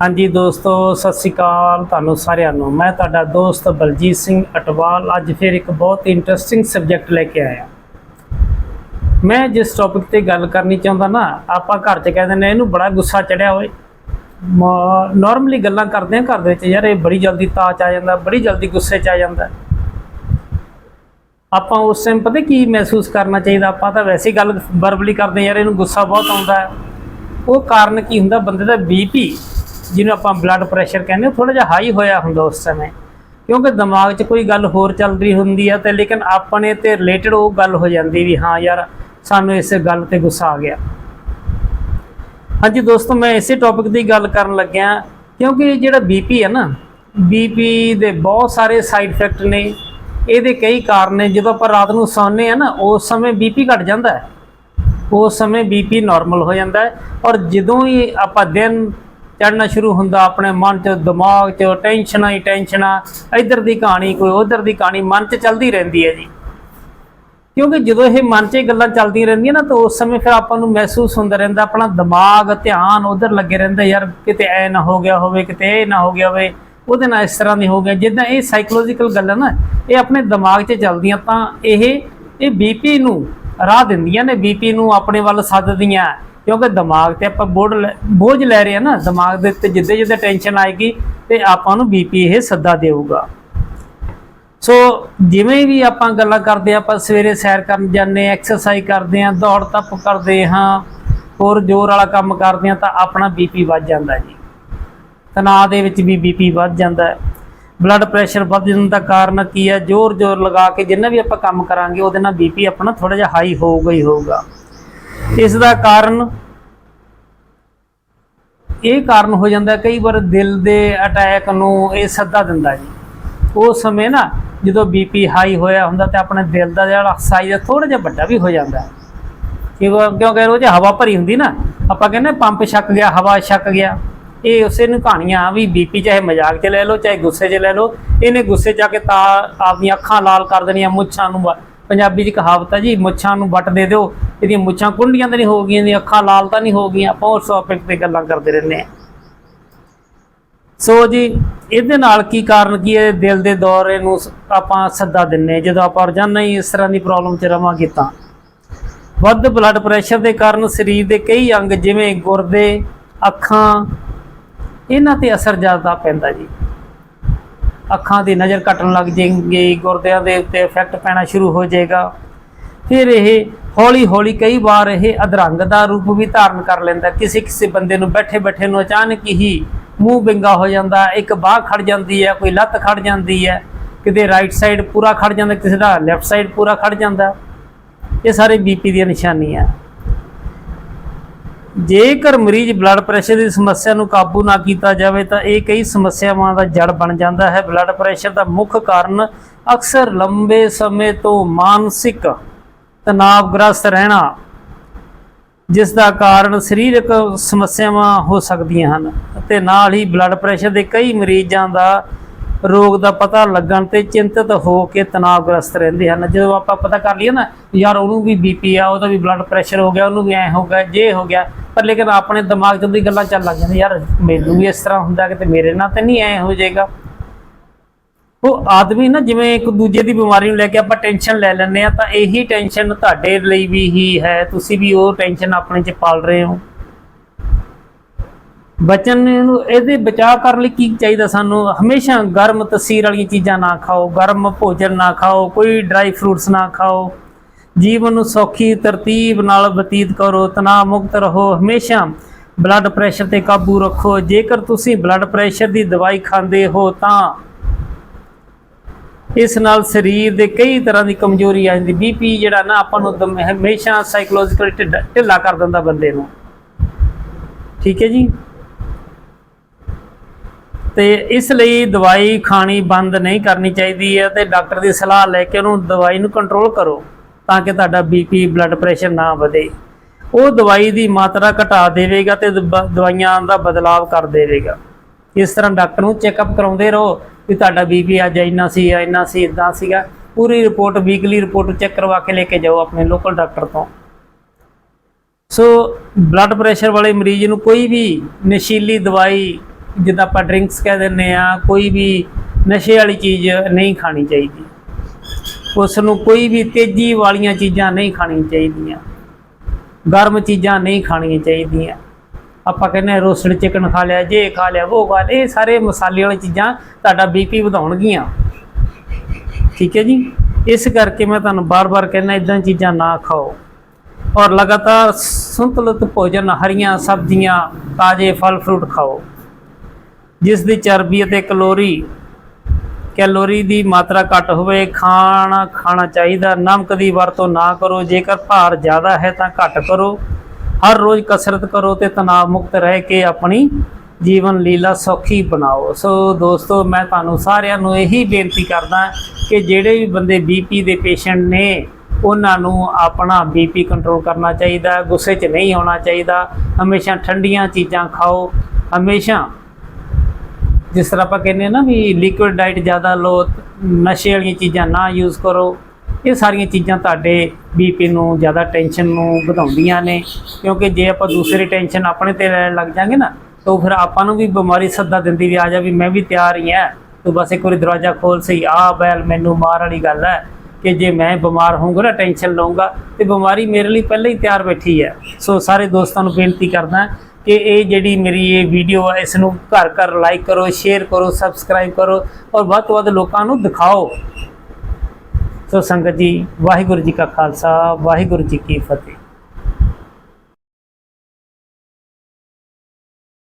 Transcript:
ਹਾਂਜੀ ਦੋਸਤੋ ਸਤਿ ਸ੍ਰੀ ਅਕਾਲ ਤੁਹਾਨੂੰ ਸਾਰਿਆਂ ਨੂੰ। ਮੈਂ ਤੁਹਾਡਾ ਦੋਸਤ ਬਲਜੀਤ ਸਿੰਘ ਅਟਵਾਲ ਅੱਜ ਫਿਰ ਇੱਕ ਬਹੁਤ ਇੰਟਰਸਟਿੰਗ ਸਬਜੈਕਟ ਲੈ ਕੇ ਆਇਆ। ਮੈਂ ਜਿਸ ਟੌਪਿਕ ਤੇ ਗੱਲ ਕਰਨੀ ਚਾਹੁੰਦਾ ਨਾ ਆਪਾਂ ਘਰ 'ਚ ਕਹਿੰਦੇ ਨੇ ਇਹਨੂੰ ਬੜਾ ਗੁੱਸਾ ਚੜਿਆ ਹੋਵੇ। ਨਾਰਮਲੀ ਗੱਲਾਂ ਕਰਦੇ ਆ ਘਰ ਦੇ ਵਿੱਚ ਯਾਰ ਇਹ ਬੜੀ ਜਲਦੀ ਤਾਚ ਆ ਜਾਂਦਾ ਬੜੀ ਜਲਦੀ ਗੁੱਸੇ 'ਚ ਆ ਜਾਂਦਾ। ਆਪਾਂ ਉਸ ਟਾਈਮ ਪਤਾ ਕੀ ਮਹਿਸੂਸ ਕਰਨਾ ਚਾਹੀਦਾ ਆਪਾਂ ਤਾਂ ਵੈਸੇ ਗੱਲ ਵਰਬਲੀ ਕਰਦੇ ਹਾਂ, ਯਾਰ ਇਹਨੂੰ ਗੁੱਸਾ ਬਹੁਤ ਆਉਂਦਾ। ਉਹ ਕਾਰਨ ਕੀ ਹੁੰਦਾ ਬੰਦੇ ਦਾ ਬੀਪੀ ਜਿਹਨੂੰ ਆਪਾਂ ਬਲੱਡ ਪ੍ਰੈਸ਼ਰ ਕਹਿੰਦੇ ਥੋੜਾ ਜਿਹਾ ਹਾਈ ਹੋਇਆ ਹੁੰਦਾ ਉਸ ਸਮੇਂ। ਕਿਉਂਕਿ ਦਿਮਾਗ 'ਚ ਕੋਈ ਗੱਲ ਹੋਰ ਚੱਲ ਰਹੀ ਹੁੰਦੀ ਆ ਤੇ ਲੇਕਿਨ ਆਪਣੇ ਤੇ ਰਿਲੇਟਡ ਉਹ ਗੱਲ ਹੋ ਜਾਂਦੀ ਵੀ ਹਾਂ ਯਾਰ ਸਾਨੂੰ ਇਸ ਗੱਲ ਤੇ ਗੁੱਸਾ ਆ ਗਿਆ। ਹਾਂਜੀ ਦੋਸਤੋ, ਮੈਂ ਇਸੇ ਟੌਪਿਕ ਦੀ ਗੱਲ ਕਰਨ ਲੱਗਿਆ, ਕਿਉਂਕਿ ਜਿਹੜਾ ਬੀਪੀ ਹੈ ਨਾ ਬੀਪੀ ਦੇ ਬਹੁਤ ਸਾਰੇ ਸਾਈਡ ਇਫੈਕਟ ਨੇ। ਇਹਦੇ ਕਈ ਕਾਰਨ ਨੇ। ਜਦੋਂ ਆਪਾਂ ਰਾਤ ਨੂੰ ਸੌਂਦੇ ਆ ਨਾ, ਉਸ ਸਮੇਂ ਬੀਪੀ ਘਟ ਜਾਂਦਾ ਹੈ। ਉਸ ਸਮੇਂ ਬੀਪੀ ਨਾਰਮਲ ਹੋ ਜਾਂਦਾ ਹੈ। ਔਰ ਜਦੋਂ ਹੀ ਆਪਾਂ ਦਿਨ ਚੜਨਾ ਸ਼ੁਰੂ ਹੁੰਦਾ ਆਪਣੇ ਮਨ 'ਚ, ਦਿਮਾਗ 'ਚ, ਟੈਨਸ਼ਨਾਂ ਹੀ ਟੈਨਸ਼ਨਾਂ। ਇੱਧਰ ਦੀ ਕਹਾਣੀ ਕੋਈ ਉੱਧਰ ਦੀ ਕਹਾਣੀ ਮਨ 'ਚ ਚੱਲਦੀ ਰਹਿੰਦੀ ਹੈ ਜੀ। ਕਿਉਂਕਿ ਜਦੋਂ ਇਹ ਮਨ 'ਚ ਇਹ ਗੱਲਾਂ ਚੱਲਦੀਆਂ ਰਹਿੰਦੀਆਂ ਨਾ, ਤਾਂ ਉਸ ਸਮੇਂ ਫਿਰ ਆਪਾਂ ਨੂੰ ਮਹਿਸੂਸ ਹੁੰਦਾ ਰਹਿੰਦਾ, ਆਪਣਾ ਦਿਮਾਗ, ਧਿਆਨ ਉਧਰ ਲੱਗੇ ਰਹਿੰਦਾ, ਯਾਰ ਕਿਤੇ ਐ ਨਾ ਹੋ ਗਿਆ ਹੋਵੇ, ਕਿਤੇ ਇਹ ਨਾ ਹੋ ਗਿਆ ਹੋਵੇ। ਉਹਦੇ ਨਾਲ ਇਸ ਤਰ੍ਹਾਂ ਨਹੀਂ ਹੋ ਗਿਆ ਜਿੱਦਾਂ ਇਹ ਸਾਈਕੋਲੋਜੀਕਲ ਗੱਲਾਂ ਨਾ, ਇਹ ਆਪਣੇ ਦਿਮਾਗ 'ਚ ਚੱਲਦੀਆਂ, ਤਾਂ ਇਹ ਇਹ ਬੀਪੀ ਨੂੰ ਰਾਹ ਦਿੰਦੀਆਂ ਨੇ ਬੀਪੀ ਨੂੰ ਆਪਣੇ ਵੱਲ ਸੱਦਦੀਆਂ। ਕਿਉਂਕਿ ਦਿਮਾਗ ਤੇ ਆਪਾਂ ਬੋਝ ਲੈ- ਬੋਝ ਲੈ ਰਹੇ ਆ ਨਾ, ਦਿਮਾਗ ਦੇ ਉੱਤੇ ਜਿੱਦੇ ਜਿੱਦੇ ਟੈਨਸ਼ਨ ਆਏਗੀ ਤੇ ਆਪਾਂ ਨੂੰ ਬੀਪੀ ਇਹ ਸੱਦਾ ਦੇਊਗਾ। ਸੋ ਜਿਵੇਂ ਵੀ ਆਪਾਂ ਗੱਲਾਂ ਕਰਦੇ ਆ ਆਪਾਂ ਸਵੇਰੇ ਸੈਰ ਕਰਨ ਜਾਂਦੇ ਆ ਐਕਸਰਸਾਈਜ਼ ਕਰਦੇ ਆ ਦੌੜ ਤੱਪ ਕਰਦੇ ਹਾਂ, ਹੋਰ ਜ਼ੋਰ ਵਾਲਾ ਕੰਮ ਕਰਦੇ ਆ ਤਾਂ ਆਪਣਾ ਬੀਪੀ ਵੱਧ ਜਾਂਦਾ ਜੀ। ਤਣਾਅ ਦੇ ਵਿੱਚ ਵੀ ਬੀਪੀ ਵੱਧ ਜਾਂਦਾ ਹੈ। ਬਲੱਡ ਪ੍ਰੈਸ਼ਰ ਵੱਧ ਦਾ ਕਾਰਨ ਕੀ ਹੈ? ਜ਼ੋਰ ਜ਼ੋਰ ਲਗਾ ਕੇ ਜਿੰਨਾ ਵੀ ਆਪਾਂ ਕੰਮ ਕਰਾਂਗੇ, ਉਹਦੇ ਨਾਲ ਬੀਪੀ ਆਪਣਾ ਥੋੜਾ ਜਿਹਾ ਹਾਈ ਹੋਊਗਾ ਹੀ ਹੋਊਗਾ। ਇਸ ਦਾ ਕਾਰਨ ਇਹ ਕਾਰਨ ਹੋ ਜਾਂਦਾ ਕਈ ਵਾਰ ਦਿਲ ਦੇ ਅਟੈਕ ਨੂੰ ਇਹ ਸੱਦਾ ਦਿੰਦਾ ਜੀ। ਉਸ ਸਮੇਂ ਨਾ ਜਦੋਂ ਬੀਪੀ ਹਾਈ ਹੋਇਆ ਹੁੰਦਾ ਤੇ ਆਪਣੇ ਦਿਲ ਦਾ ਜਿਹੜਾ ਸਾਈਜ਼ ਥੋੜਾ ਜਿਹਾ ਵੱਡਾ ਵੀ ਹੋ ਜਾਂਦਾ ਹੈ। ਕਿਉਂਕਿ ਉਹ ਜੇ ਹਵਾ ਭਰੀ ਹੁੰਦੀ ਨਾ, ਆਪਾਂ ਕਹਿੰਦੇ ਪੰਪ ਛੱਕ ਗਿਆ, ਹਵਾ ਛੱਕ ਗਿਆ। ਇਹ ਉਸੇ ਨੂੰ ਕਹਾਣੀਆਂ ਵੀ ਬੀਪੀ ਚਾਹੇ ਮਜ਼ਾਕ 'ਚ ਲੈ ਲਓ, ਚਾਹੇ ਗੁੱਸੇ 'ਚ ਲੈ ਲਓ, ਇਹਨੇ ਗੁੱਸੇ 'ਚ ਆ ਕੇ ਤਾਂ ਆਪਣੀਆਂ ਅੱਖਾਂ ਲਾਲ ਕਰ ਦੇਣੀਆਂ, ਮੁੱਛਾਂ ਨੂੰ ਪੰਜਾਬੀ 'ਚ ਕਹਾਵਤ ਹੈ ਜੀ, ਮੁੱਛਾਂ ਨੂੰ ਵੱਟ ਦੇ ਦਿਓ। ਇਹਦੀਆਂ ਮੁੱਛਾਂ ਕੁੰਡੀਆਂ ਤਾਂ ਨਹੀਂ ਹੋ ਗਈਆਂ, ਇਹਦੀਆਂ ਅੱਖਾਂ ਲਾਲ ਤਾਂ ਨਹੀਂ ਹੋ ਗਈਆਂ। ਆਪਾਂ ਉਸ ਟੌਪਿਕ ਤੇ ਗੱਲਾਂ ਕਰਦੇ ਰਹਿੰਦੇ ਹਾਂ। ਸੋ ਜੀ, ਇਹਦੇ ਨਾਲ ਕੀ ਕਾਰਨ ਕੀ ਹੈ? ਦਿਲ ਦੇ ਦੌਰੇ ਨੂੰ ਆਪਾਂ ਸੱਦਾ ਦਿੰਨੇ ਜਦੋਂ ਆਪਾਂ ਰੋਜ਼ਾਨਾ ਹੀ ਇਸ ਤਰ੍ਹਾਂ ਦੀ ਪ੍ਰੋਬਲਮ 'ਚ ਰਵਾਂਗੇ ਤਾਂ। ਵੱਧ ਬਲੱਡ ਪ੍ਰੈਸ਼ਰ ਦੇ ਕਾਰਨ ਸਰੀਰ ਦੇ ਕਈ ਅੰਗ ਜਿਵੇਂ ਗੁਰਦੇ, ਅੱਖਾਂ, ਇਹਨਾਂ ਤੇ ਅਸਰ ਜ਼ਿਆਦਾ ਪੈਂਦਾ ਜੀ। ਅੱਖਾਂ ਦੀ ਨਜ਼ਰ ਘਟਣ ਲੱਗ ਜਾਏਗੀ, ਗੁਰਦਿਆਂ ਦੇ ਉੱਤੇ ਇਫੈਕਟ ਪੈਣਾ ਸ਼ੁਰੂ ਹੋ ਜਾਏਗਾ। ਫਿਰ ਇਹ ਹੌਲੀ ਹੌਲੀ ਕਈ ਵਾਰ ਇਹ ਅਧਰੰਗ ਦਾ ਰੂਪ ਵੀ ਧਾਰਨ ਕਰ ਲੈਂਦਾ। ਕਿਸੇ ਕਿਸੇ ਬੰਦੇ ਨੂੰ ਬੈਠੇ ਬੈਠੇ ਨੂੰ ਅਚਾਨਕ ਹੀ ਮੂੰਹ ਬਿੰਗਾ ਹੋ ਜਾਂਦਾ, ਇੱਕ ਬਾਹ ਖੜ ਜਾਂਦੀ ਹੈ, ਕੋਈ ਲੱਤ ਖੜ ਜਾਂਦੀ ਹੈ, ਕਿਤੇ ਰਾਈਟ ਸਾਈਡ ਪੂਰਾ ਖੜ ਜਾਂਦਾ, ਕਿਸੇ ਦਾ ਲੈਫਟ ਸਾਈਡ ਪੂਰਾ ਖੜ ਜਾਂਦਾ। ਇਹ ਸਾਰੇ ਬੀਪੀ ਦੀਆਂ ਨਿਸ਼ਾਨੀਆਂ। ਜੇਕਰ ਮਰੀਜ਼ ਬਲੱਡ ਪ੍ਰੈਸ਼ਰ ਦੀ ਸਮੱਸਿਆ ਨੂੰ ਕਾਬੂ ਨਾ ਕੀਤਾ ਜਾਵੇ, ਤਾਂ ਇਹ ਕਈ ਸਮੱਸਿਆਵਾਂ ਦਾ ਜੜ ਬਣ ਜਾਂਦਾ ਹੈ। ਬਲੱਡ ਪ੍ਰੈਸ਼ਰ ਦਾ ਮੁੱਖ ਕਾਰਨ ਅਕਸਰ ਲੰਬੇ ਸਮੇਂ ਤੋਂ ਮਾਨਸਿਕ ਤਣਾਅਗ੍ਰਸਤ ਰਹਿਣਾ, ਜਿਸ ਦਾ ਕਾਰਨ ਸਰੀਰਕ ਸਮੱਸਿਆਵਾਂ ਹੋ ਸਕਦੀਆਂ ਹਨ ਅਤੇ ਨਾਲ ਹੀ ਬਲੱਡ ਪ੍ਰੈਸ਼ਰ ਦੇ ਕਈ ਮਰੀਜ਼ਾਂ ਦਾ ਰੋਗ ਦਾ ਪਤਾ ਲੱਗਣ ਤੇ ਚਿੰਤਤ ਹੋ ਕੇ ਤਣਾਅਗ੍ਰਸਤ ਰਹਿੰਦੇ ਹਨ। ਜਦੋਂ ਆਪਾਂ ਪਤਾ ਕਰ ਲਈਏ ਨਾ, ਯਾਰ ਉਹਨੂੰ ਵੀ ਬੀਪੀ ਆ, ਉਹਦਾ ਵੀ ਬਲੱਡ ਪ੍ਰੈਸ਼ਰ ਹੋ ਗਿਆ, ਉਹਨੂੰ ਵੀ ਐ ਹੋ ਗਿਆ, ਜੇ ਹੋ ਗਿਆ ਪਰ ਲੇਕਿਨ ਆਪਣੇ ਦਿਮਾਗ 'ਚ ਉਹਦੀ ਗੱਲਾਂ ਚੱਲ ਲੱਗ ਜਾਂਦੀਆਂ, ਯਾਰ ਮੈਨੂੰ ਵੀ ਇਸ ਤਰ੍ਹਾਂ ਹੁੰਦਾ ਕਿ ਤੇ ਮੇਰੇ ਨਾਲ ਤਾਂ ਨਹੀਂ ਐ ਹੋ ਜਾਏਗਾ। ਉਹ ਆਦਮੀ ਨਾ ਜਿਵੇਂ ਇੱਕ ਦੂਜੇ ਦੀ ਬਿਮਾਰੀ ਨੂੰ ਲੈ ਕੇ ਆਪਾਂ ਟੈਨਸ਼ਨ ਲੈ ਲੈਂਦੇ ਆ ਤਾਂ ਇਹੀ ਟੈਨਸ਼ਨ ਤੁਹਾਡੇ ਲਈ ਵੀ ਹੀ ਹੈ, ਤੁਸੀਂ ਵੀ ਉਹ ਟੈਨਸ਼ਨ ਆਪਣੇ 'ਚ ਪਾਲ ਰਹੇ ਹੋ। ਬਚਨ ਨੂੰ ਇਹਦੇ ਬਚਾਅ ਕਰਨ ਲਈ ਕੀ ਚਾਹੀਦਾ ਸਾਨੂੰ? ਹਮੇਸ਼ਾ ਗਰਮ ਤਸੀਰ ਵਾਲੀਆਂ ਚੀਜ਼ਾਂ ਨਾ ਖਾਓ, ਗਰਮ ਭੋਜਨ ਨਾ ਖਾਓ, ਕੋਈ ਡਰਾਈ ਫਰੂਟਸ ਨਾ ਖਾਓ। ਜੀਵਨ ਨੂੰ ਸੌਖੀ ਤਰਤੀਬ ਨਾਲ ਬਤੀਤ ਕਰੋ, ਤਣਾਅ ਮੁਕਤ ਰਹੋ। ਹਮੇਸ਼ਾ ਬਲੱਡ ਪ੍ਰੈਸ਼ਰ ਤੇ ਕਾਬੂ ਰੱਖੋ। ਜੇਕਰ ਤੁਸੀਂ ਬਲੱਡ ਪ੍ਰੈਸ਼ਰ ਦੀ ਦਵਾਈ ਖਾਂਦੇ ਹੋ ਤਾਂ ਇਸ ਨਾਲ ਸਰੀਰ ਦੇ ਕਈ ਤਰ੍ਹਾਂ ਦੀ ਕਮਜ਼ੋਰੀ ਆ ਜਾਂਦੀ। ਬੀਪੀ ਜਿਹੜਾ ਨਾ, ਆਪਾਂ ਨੂੰ ਦਮ- ਹਮੇਸ਼ਾ ਸਾਈਕੋਲੋਜੀਕਲ ਢਿੱਲਾ ਕਰ ਦਿੰਦਾ ਬੰਦੇ ਨੂੰ। ਠੀਕ ਹੈ ਜੀ? ਤੇ ਇਸ ਲਈ ਦਵਾਈ ਖਾਣੀ ਬੰਦ ਨਹੀਂ ਕਰਨੀ ਚਾਹੀਦੀ ਹੈ ਤੇ ਡਾਕਟਰ ਦੀ ਸਲਾਹ ਲੈ ਕੇ ਉਹਨੂੰ ਦਵਾਈ ਨੂੰ ਕੰਟਰੋਲ ਕਰੋ। ਤਾਂ ਕਿ ਤੁਹਾਡਾ ਬੀਪੀ ਬਲੱਡ ਪ੍ਰੈਸ਼ਰ ਨਾ ਵਧੇ। ਉਹ ਦਵਾਈ ਦੀ ਮਾਤਰਾ ਘਟਾ ਦੇਵੇਗਾ ਤੇ ਦਬ- ਦਵਾਈਆਂ ਦਾ ਬਦਲਾਵ ਕਰ ਦੇਵੇਗਾ। ਇਸ ਤਰ੍ਹਾਂ ਡਾਕਟਰ ਨੂੰ ਚੈੱਕਅਪ ਕਰਾਉਂਦੇ ਰਹੋ ਵੀ ਤੁਹਾਡਾ ਬੀਪੀ ਅੱਜ ਇੰਨਾ ਸੀ ਇੰਨਾ ਸੀ ਇਦਾਂ ਸੀਗਾ। ਪੂਰੀ ਰਿਪੋਰਟ ਵੀਕਲੀ ਰਿਪੋਰਟ ਚੈੱਕ ਕਰਵਾ ਕੇ ਲੈ ਕੇ ਜਾਓ ਆਪਣੇ ਲੋਕਲ ਡਾਕਟਰ ਤੋਂ। ਸੋ ਬਲੱਡ ਪ੍ਰੈਸ਼ਰ ਵਾਲੇ ਮਰੀਜ਼ ਨੂੰ ਕੋਈ ਵੀ ਨਸ਼ੀਲੀ ਦਵਾਈ, ਜਿੱਦਾਂ ਆਪਾਂ ਡਰਿੰਕਸ ਕਹਿ ਦਿੰਨੇ ਆ ਕੋਈ ਵੀ ਨਸ਼ੇ ਵਾਲੀ ਚੀਜ਼ ਨਹੀਂ ਖਾਣੀ ਚਾਹੀਦੀ। ਉਸ ਨੂੰ ਕੋਈ ਵੀ ਤੇਜ਼ੀ ਵਾਲੀਆਂ ਚੀਜ਼ਾਂ ਨਹੀਂ ਖਾਣੀਆਂ ਚਾਹੀਦੀਆਂ। ਗਰਮ ਚੀਜ਼ਾਂ ਨਹੀਂ ਖਾਣੀਆਂ ਚਾਹੀਦੀਆਂ। ਆਪਾਂ ਕਹਿੰਦੇ ਹਾਂ ਚਿਕਨ ਖਾ ਲਿਆ, ਜੇ ਖਾ ਲਿਆ, ਉਹ ਖਾ ਲਿਆ। ਇਹ ਸਾਰੇ ਮਸਾਲੇ ਵਾਲੀ ਚੀਜ਼ਾਂ ਤੁਹਾਡਾ ਬੀਪੀ ਵਧਾਉਣਗੀਆਂ। ਠੀਕ ਹੈ ਜੀ? ਇਸ ਕਰਕੇ ਮੈਂ ਤੁਹਾਨੂੰ ਬਾਰ-ਬਾਰ ਕਹਿੰਦਾ ਇਦਾਂ ਚੀਜ਼ਾਂ ਨਾ ਖਾਓ। ਔਰ ਲਗਾਤਾਰ ਸੰਤੁਲਿਤ ਭੋਜਨ, ਹਰੀਆਂ ਸਬਜ਼ੀਆਂ, ਤਾਜ਼ੇ ਫਲ ਫਰੂਟ ਖਾਓ। ਜਿਸ ਦੀ ਚਰਬੀ ਅਤੇ ਕਲੋਰੀ ਕੈਲੋਰੀ ਦੀ ਮਾਤਰਾ ਘੱਟ ਹੋਵੇ, ਖਾਣਾ ਖਾਣਾ ਚਾਹੀਦਾ, ਨਮਕ ਦੀ ਵਰਤੋਂ ਨਾ ਕਰੋ, ਜੇਕਰ ਭਾਰ ਜ਼ਿਆਦਾ ਹੈ ਤਾਂ ਘੱਟ ਕਰੋ। ਹਰ ਰੋਜ਼ ਕਸਰਤ ਕਰੋ ਤੇ ਤਣਾਅ ਮੁਕਤ ਰਹਿ ਕੇ ਆਪਣੀ ਜੀਵਨ ਲੀਲਾ ਸੌਖੀ ਬਣਾਓ। ਸੋ ਦੋਸਤੋ, ਮੈਂ ਤੁਹਾਨੂੰ ਸਾਰਿਆਂ ਨੂੰ ਇਹੀ ਬੇਨਤੀ ਕਰਦਾ ਕਿ ਜਿਹੜੇ ਵੀ ਬੰਦੇ ਬੀਪੀ ਦੇ ਪੇਸ਼ੈਂਟ ਨੇ, ਉਹਨਾਂ ਨੂੰ ਆਪਣਾ ਬੀਪੀ ਕੰਟਰੋਲ ਕਰਨਾ ਚਾਹੀਦਾ, ਗੁੱਸੇ 'ਚ ਨਹੀਂ ਆਉਣਾ ਚਾਹੀਦਾ। ਹਮੇਸ਼ਾ ਠੰਡੀਆਂ ਚੀਜ਼ਾਂ ਖਾਓ, ਹਮੇਸ਼ਾ ਜਿਸ ਤਰ੍ਹਾਂ ਆਪਾਂ ਕਹਿੰਦੇ ਆ ਨਾ ਵੀ ਲਿਕੁਇਡ ਡਾਈਟ ਜ਼ਿਆਦਾ ਲਓ, ਨਸ਼ੇ ਵਾਲੀਆਂ ਚੀਜ਼ਾਂ ਨਾ ਯੂਜ਼ ਕਰੋ, ਇਹ ਸਾਰੀਆਂ ਚੀਜ਼ਾਂ ਤੁਹਾਡੇ ਬੀਪੀ ਨੂੰ ਜ਼ਿਆਦਾ ਟੈਨਸ਼ਨ ਨੂੰ ਵਧਾਉਂਦੀਆਂ ਨੇ, ਕਿਉਂਕਿ ਜੇ ਆਪਾਂ ਦੂਸਰੀ ਟੈਨਸ਼ਨ ਆਪਣੇ ਤੇ ਲੈਣ ਲੱਗ ਜਾਾਂਗੇ ਨਾ, ਤਾਂ ਫਿਰ ਆਪਾਂ ਨੂੰ ਵੀ ਬਿਮਾਰੀ ਸੱਦਾ ਦਿੰਦੀ ਵੀ ਆ ਜਾ ਵੀ ਮੈਂ ਵੀ ਤਿਆਰ ਹੀ ਹਾਂ। ਤੂੰ ਬਸ ਇੱਕ ਵਾਰੀ ਦਰਵਾਜ਼ਾ ਖੋਲ, ਸਹੀ, ਆ ਬੈਲ ਮੈਨੂੰ ਮਾਰ ਵਾਲੀ ਗੱਲ ਹੈ ਕਿ ਜੇ ਮੈਂ ਬਿਮਾਰ ਹੋਊਂਗਾ ਨਾ ਟੈਨਸ਼ਨ ਲਵਾਂਗਾ ਤੇ ਬਿਮਾਰੀ ਮੇਰੇ ਲਈ ਪਹਿਲਾਂ ਹੀ ਤਿਆਰ ਬੈਠੀ ਹੈ। ਸੋ ਸਾਰੇ ਦੋਸਤਾਂ ਨੂੰ ਬੇਨਤੀ ਕਰਦਾ ਕਿ ਇਹ ਜਿਹੜੀ ਮੇਰੀ ਇਹ ਵੀਡੀਓ ਹੈ ਇਸ ਨੂੰ ਘਰ ਘਰ ਲਾਈਕ ਕਰੋ ਸ਼ੇਅਰ ਕਰੋ ਸਬਸਕ੍ਰਾਈਬ ਕਰੋ ਔਰ ਵੱਧ ਤੋਂ ਵੱਧ ਲੋਕਾਂ ਨੂੰ ਦਿਖਾਓ। ਸੋ ਸੰਗਤ ਜੀ, ਵਾਹਿਗੁਰੂ ਜੀ ਕਾ ਖਾਲਸਾ, ਵਾਹਿਗੁਰੂ ਜੀ ਕੀ ਫਤਿਹ।